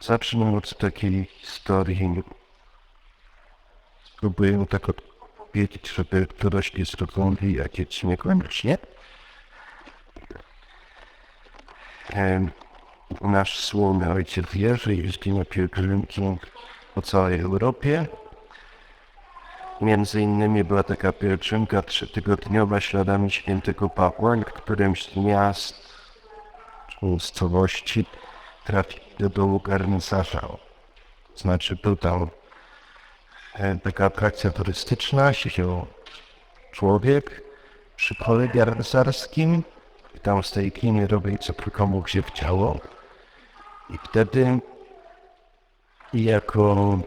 Zacznę od takiej historii. Spróbuję tak odpowiedzieć, żeby dorośli zrozumieli, jakie ci niekoniecznie. Nasz słowny ojciec Jerzy jeździ na pielgrzymki po całej Europie. Między innymi była taka pielgrzymka trzytygodniowa śladami świętego Pawła, w którymś z miast czy miejscowości trafił do domu garncarza. Znaczy był tam e, taka atrakcja turystyczna, siedział człowiek przy pole garncarskim i tam z tej gliny robił co tylko mógł się chciało. I wtedy jako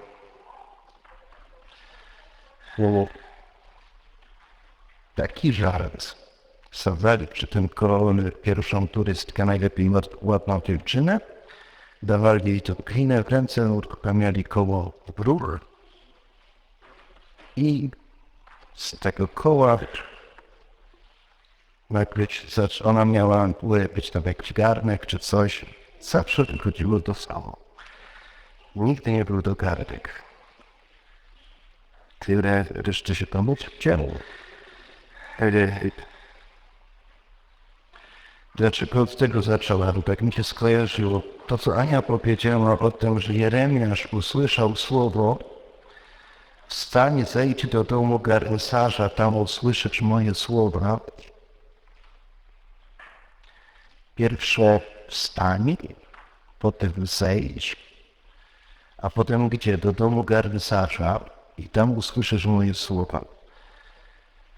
e, taki żart wsadzali przy tym koło pierwszą turystkę, najlepiej ład- ładną dziewczynę, dawali jej tą klinę w ręce, uruchamiali koło bruk i z tego koła zac- ona miała być tam jakiś garnek czy coś, zawsze wychodziło to samo. Nigdy nie był to garnek. Tyle jeszcze się tam chciało. Dlaczego od tego zacząłem? Tak mi się skojarzyło. To, co Ania powiedziała o tym, że Jeremiasz usłyszał słowo Wstań, zejdź do domu garncarza, tam usłyszysz moje słowa. Pierwsze wstań, potem zejdź, a potem gdzie? Do domu garncarza i tam usłyszysz moje słowa.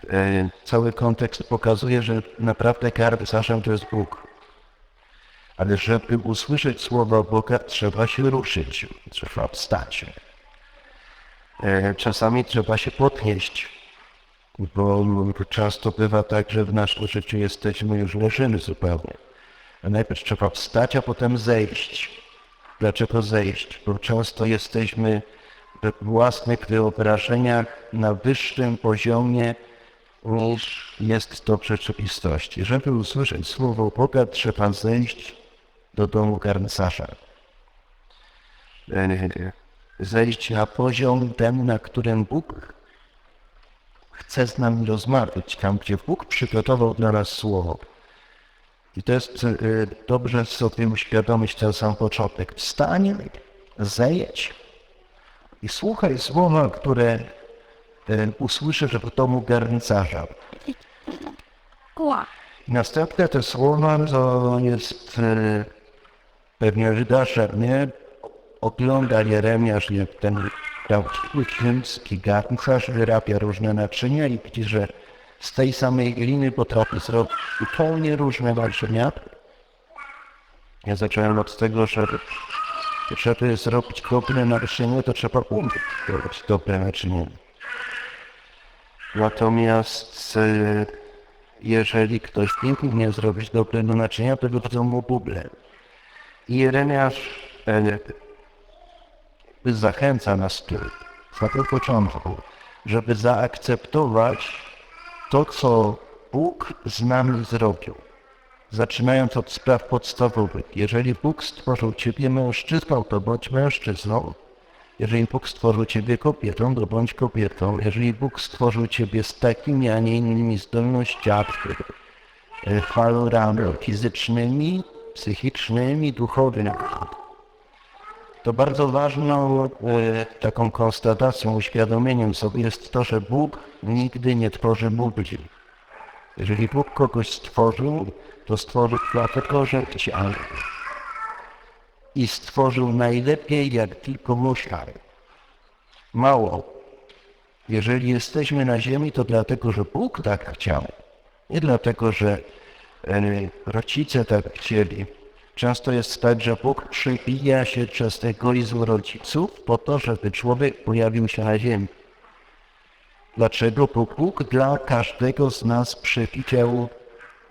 E, cały kontekst pokazuje, że naprawdę garncarzem to jest Bóg. Ale żeby usłyszeć słowa Boga, trzeba się ruszyć, trzeba wstać. E, Czasami trzeba się podnieść, bo często bywa tak, że w naszym życiu jesteśmy już leżymy zupełnie. A najpierw trzeba wstać, a potem zejść. Dlaczego zejść? Bo często jesteśmy we własnych wyobrażeniach na wyższym poziomie niż jest to w rzeczywistości. Żeby usłyszeć słowo Boga, trzeba zejść do domu garncarza. Zejść na poziom ten, na którym Bóg chce z nami rozmawiać, tam gdzie Bóg przygotował dla nas słowo. I to jest e, dobrze sobie uświadomić ten sam początek. Wstań, zejdź i słuchaj słowa, które e, usłyszysz w domu garncarza. Następne te słowa to jest e, pewnie wydasze, nie? Ogląda Jeremiasz, jak ten księdzki garncarz wyrabia różne naczynia i widzi, że z tej samej gliny potrafi zrobić zupełnie różne naczynia. Ja zacząłem od tego, że żeby zrobić dobre naczynie, to trzeba umieć robić dobre naczynie. Natomiast e, jeżeli ktoś nie umie zrobić dobrego naczynia, to wychodzą mu buble. I Jeremiasz e, zachęca nas tu, samego początku, żeby zaakceptować to, co Bóg z nami zrobił. Zaczynając od spraw podstawowych. Jeżeli Bóg stworzył Ciebie mężczyzną, to bądź mężczyzną. Jeżeli Bóg stworzył Ciebie kobietą, to bądź kobietą. Jeżeli Bóg stworzył Ciebie z takimi, a nie innymi zdolnościami, e, walorami fizycznymi, psychicznymi, duchowymi, to bardzo ważną e, taką konstatacją, uświadomieniem sobie jest to, że Bóg nigdy nie tworzy ludzi. Jeżeli Bóg kogoś stworzył, to stworzył dlatego, że chciał. I stworzył najlepiej, jak tylko musiał. Mało. Jeżeli jesteśmy na ziemi, to dlatego, że Bóg tak chciał. Nie dlatego, że e, rodzice tak chcieli. Często jest tak, że Bóg przebija się przez egoizm rodziców po to, żeby człowiek pojawił się na ziemi. Dlaczego? Bo Bóg dla każdego z nas przewidział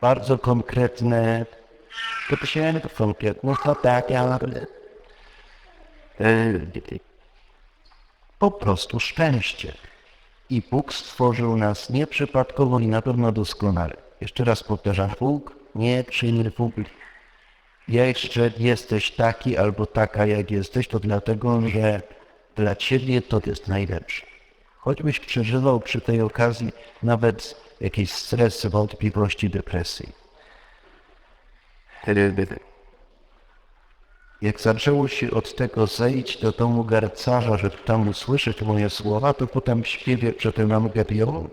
bardzo konkretne, to się konkretne zadania. E, Po prostu szczęście. I Bóg stworzył nas nieprzypadkowo i na pewno doskonale. Jeszcze raz powtarzam, Bóg nie czyni publiczny. jeszcze jesteś taki albo taka, jak jesteś, to dlatego, że dla ciebie to jest najlepsze. Choćbyś przeżywał przy tej okazji nawet jakieś stres, wątpliwości, depresji. Jak zaczęło się od tego zejść do domu garcarza, żeby tam usłyszeć moje słowa, to potem w śpiewie przed Ewangelią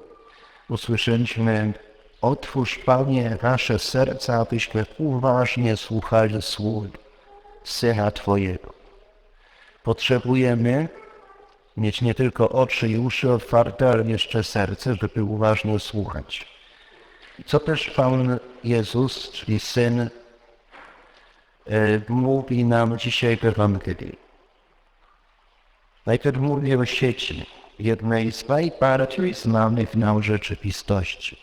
usłyszeliśmy Otwórz Panie nasze serca, abyśmy uważnie słuchali słów Syna Twojego. Potrzebujemy mieć nie tylko oczy i uszy otwarte, ale jeszcze serce, żeby uważnie słuchać. Co też Pan Jezus, czyli Syn, mówi nam dzisiaj w Ewangelii. Najpierw mówi o sieci, jednej z najbardziej znanych nam rzeczywistości.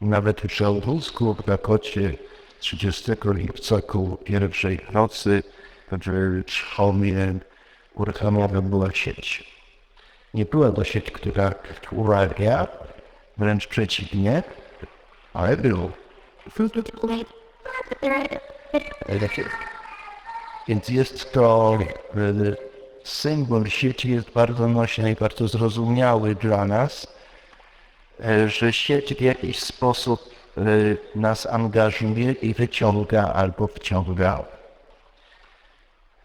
Nawet w Żołnusku, w Dakocie 30 lipca koło pierwszej nocy w Czchomie uruchomiona była sieć. Nie była to sieć, która urawia, wręcz przeciwnie, ale było. Więc jest to e, symbol sieci jest bardzo nośny i bardzo zrozumiały dla nas, e, że sieć w jakiś sposób e, nas angażuje i wyciąga albo wciąga.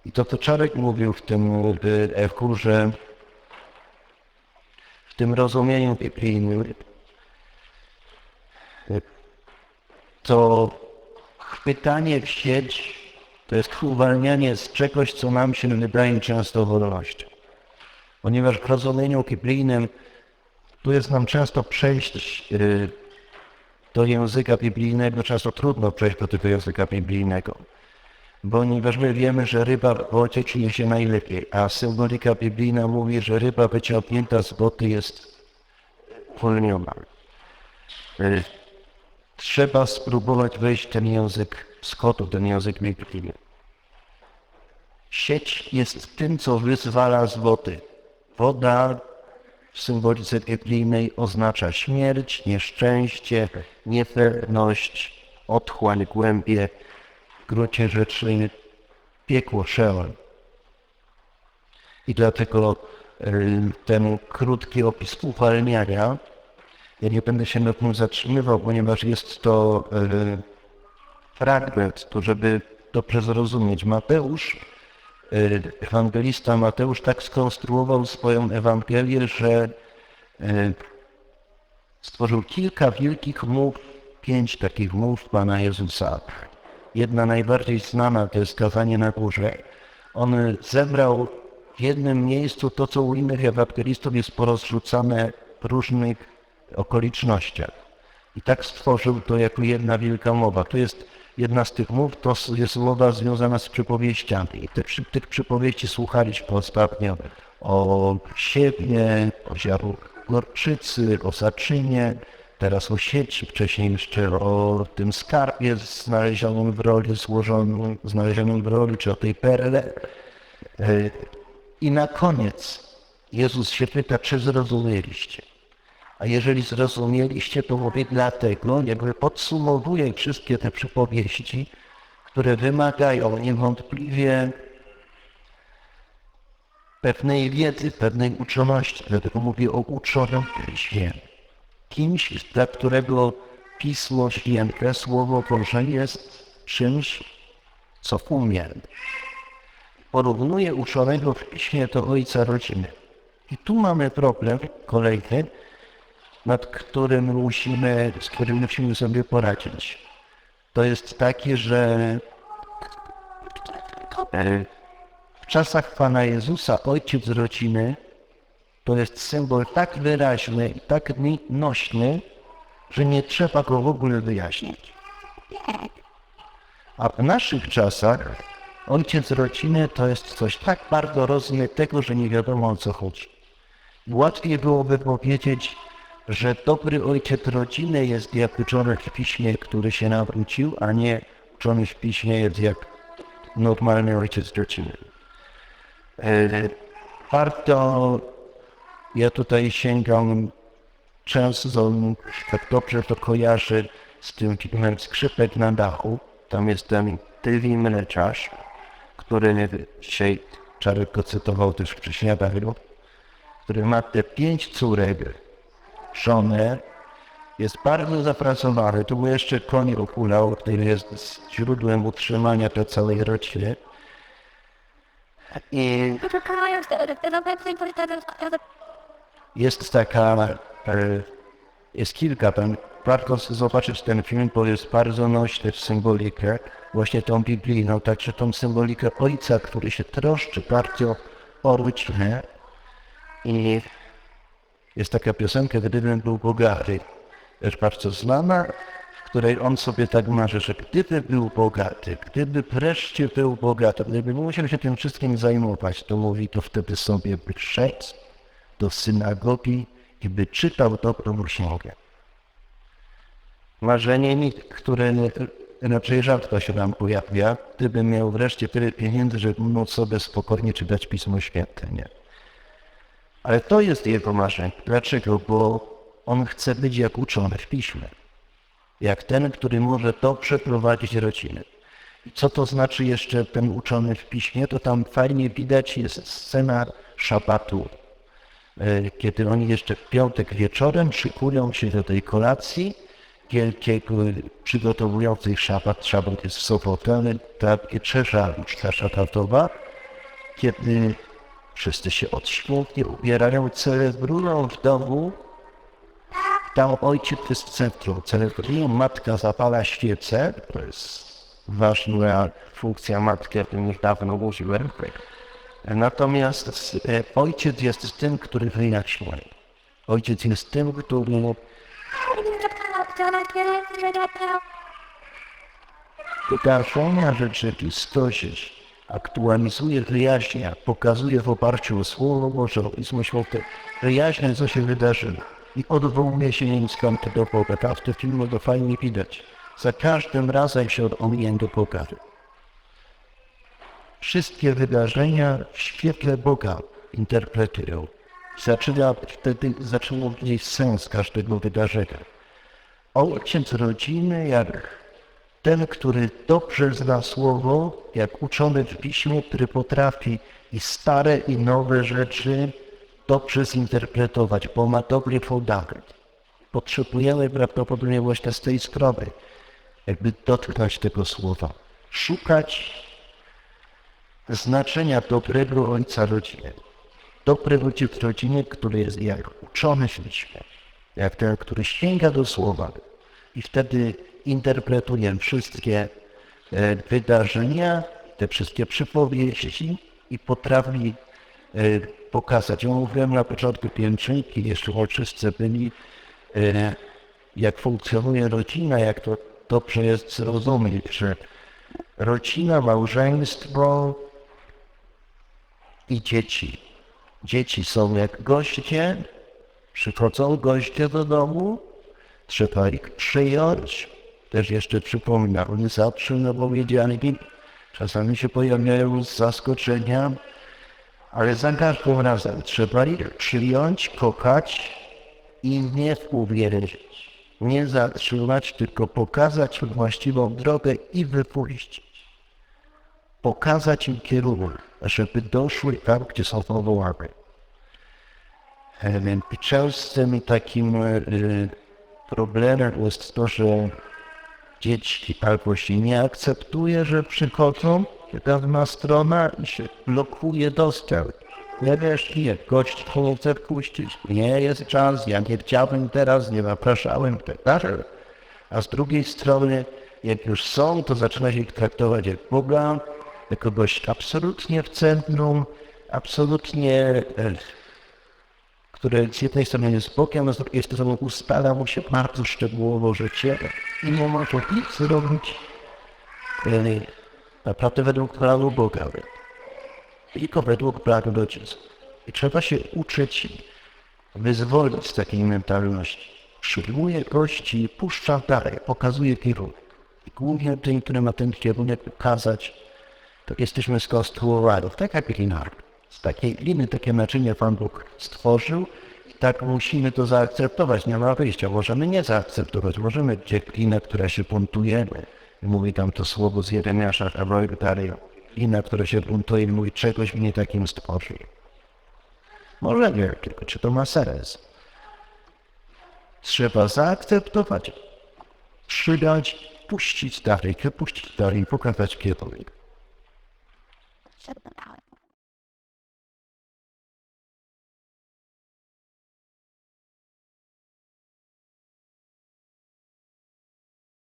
I to, co Czarek mówił w tym e, że w tym rozumieniu biblijnym to chwytanie w sieć to jest uwalnianie z czegoś, co nam się wydaje często wolnością. Ponieważ w rozumieniu biblijnym tu jest nam często przejść y, do języka biblijnego, często trudno przejść do tego języka biblijnego. Ponieważ my wiemy, że ryba w wodzie czuje się najlepiej, a symbolika biblijna mówi, że ryba wyciągnięta z wody jest uwolniona. Y, Trzeba spróbować wejść ten język wschodu, ten język biblijny. Sieć jest tym, co wyzwala z wody. Woda w symbolice biblijnej oznacza śmierć, nieszczęście, niepewność, otchłań, głębie, w gruncie rzeczy piekło, Sheol. I dlatego y, ten krótki opis uwalniania, ja nie będę się nad nim zatrzymywał, ponieważ jest to y, fragment, to żeby dobrze zrozumieć. Mateusz, y, ewangelista Mateusz tak skonstruował swoją Ewangelię, że y, stworzył kilka wielkich mów, pięć takich mów Pana Jezusa. Jedna najbardziej znana to jest kazanie na górze. On zebrał w jednym miejscu to, co u innych ewangelistów jest porozrzucane w różnych okolicznościach. I tak stworzył to jako jedna wielka mowa. To jest jedna z tych mów, to jest mowa związana z przypowieściami. I te, tych przypowieści słuchaliśmy ostatnio o siebie, o ziarnu gorczycy, o zaczynie, teraz o sieci, wcześniej jeszcze o tym skarbie znalezionym w roli, złożonym, znalezionym w roli, czy o tej perle. E, I na koniec Jezus się pyta, czy zrozumieliście? A jeżeli zrozumieliście, to mówię dlatego, jakby podsumowuję wszystkie te przypowieści, które wymagają niewątpliwie pewnej wiedzy, pewnej uczoności. Dlatego mówię o uczonym piśmie. Kimś, dla którego Pismo Święte, Słowo Boże jest czymś, co umie. Porównuję uczonego w piśmie do ojca rodziny. I tu mamy problem kolejny, nad którym musimy, z którym musimy sobie poradzić. To jest takie, że e, w czasach Pana Jezusa ojciec rodziny to jest symbol tak wyraźny i tak nośny, że nie trzeba go w ogóle wyjaśnić. A w naszych czasach ojciec rodziny to jest coś tak bardzo rozmytego, że nie wiadomo o co chodzi. Łatwiej byłoby powiedzieć, że dobry ojciec rodziny jest jak uczony w piśmie, który się nawrócił, a nie uczony w piśmie jest jak normalny ojciec rodziny. E, Warto, ja tutaj sięgam często, tak dobrze to kojarzy z tym filmem Skrzypek na dachu. Tam jest ten Tywi mleczarz, który dzisiaj Czarek cytował też przy śniadaniu, który ma te pięć córek, żonę, jest bardzo zapracowany. Tu mu jeszcze koń okulał, który jest źródłem utrzymania dla całej rodziny. I jest taka, e, jest kilka tam, warto zobaczyć ten film, bo jest bardzo nośny w symbolikę, właśnie tą biblijną, także tą symbolikę ojca, który się troszczy bardzo o rodzinę i jest taka piosenka, gdybym był bogaty, też bardzo znana, w której on sobie tak marzy, że gdyby był bogaty, gdyby wreszcie był bogaty, gdyby musiał się tym wszystkim zajmować, to mówi, to wtedy sobie by szedł do synagogi i by czytał dobrą księgę. Marzenie, które raczej rzadko się nam pojawia, gdyby miał wreszcie tyle pieniędzy, żeby móc sobie spokojnie czytać Pismo Święte, nie? Ale to jest jego marzenie. Dlaczego? Bo on chce być jak uczony w piśmie. Jak ten, który może dobrze prowadzić rodzinę. I co to znaczy jeszcze ten uczony w piśmie? To tam fajnie widać jest scena szabatu. E, Kiedy oni jeszcze w piątek wieczorem szykują się do tej kolacji wielkiego przygotowującej szabat. Szabat jest w sobotę, ale ta wieczerza już ta szabatowa, kiedy wszyscy się odświętnie ubierają, celebrują w domu. Tam ojciec jest w centrum, celebrują, matka zapala świecę, to jest ważna funkcja matki, o tym już dawno mówiłem. Natomiast e, ojciec jest tym, który wyjaśnia. Ojciec jest tym, który wydarzenia rzeczywistość aktualizuje, wyjaśnia, pokazuje w oparciu o Słowo Boże, Pismo Święte, wyjaśnia, co się wydarzyło i odwołuje się instantnie do Boga. Tak w tym filmie to fajnie widać. Za każdym razem się odwołuje do Boga. Wszystkie wydarzenia w świetle Boga interpretują. Zaczyna wtedy zaczyna mieć sens każdego wydarzenia. Ojciec rodziny, jak ten, który dobrze zna słowo, jak uczony w piśmie, który potrafi i stare, i nowe rzeczy dobrze zinterpretować, bo ma dobry fundament. Potrzebujemy prawdopodobnie właśnie z tej strony, jakby dotknąć tego słowa. Szukać znaczenia dobrego ojca rodziny. Dobry ojciec rodziny, który jest jak uczony w piśmie, jak ten, który sięga do słowa i wtedy interpretuje wszystkie e, wydarzenia, te wszystkie przypowieści i potrafi e, pokazać. Ja mówiłem na początku piętrzyki, jeszcze ojczyscy byli, e, jak funkcjonuje rodzina, jak to dobrze jest zrozumieć, że rodzina, małżeństwo i dzieci. Dzieci są jak goście, przychodzą goście do domu, trzeba ich przyjąć. Też jeszcze przypominam, nie zawsze powiedziani, czasami się pojawiają z zaskoczenia, ale za każdym razem trzeba ich przyjąć, kochać i nie uwierzyć. Nie zatrzymać, tylko pokazać właściwą drogę i wypuścić. Pokazać im kierunek, żeby doszły tam, gdzie są powołane. E, częstym takim e, problemem jest to, że dzieci albo się nie akceptuje, że przychodzą, dawna strona i się blokuje dostęp. Nie wiesz, nie, gość chce puścić, nie jest czas, ja nie chciałbym teraz, nie zapraszałem, tak dalej. A z drugiej strony, jak już są, to zaczyna się ich traktować jak Boga, jako kogoś absolutnie w centrum, absolutnie, które z jednej strony jest Bogiem, a z drugiej strony ustala mu się bardzo szczegółowo życie i nie może nic zrobić e, naprawdę według planu Boga, tylko według planu rodziców. I trzeba się uczyć wyzwolić z takiej mentalności. Przyjmuje gości, puszcza dalej, pokazuje kierunek. I głównie tym, który ma ten kierunek pokazać, tak jesteśmy skonstruowani, tak jak glina. Z takiej gliny takie naczynie Pan Bóg stworzył i tak musimy to zaakceptować. Nie ma wyjścia. Możemy nie zaakceptować. Możemy mieć glinę, która się buntuje, mówi tam to słowo z Jeremiasza, a dalej, i na które się buntuje mówi, czegoś mnie takim stworzył. Może nie, tylko czy to ma sens? Trzeba zaakceptować, przydać, puścić dalej, puścić dalej, pokazać kierunek.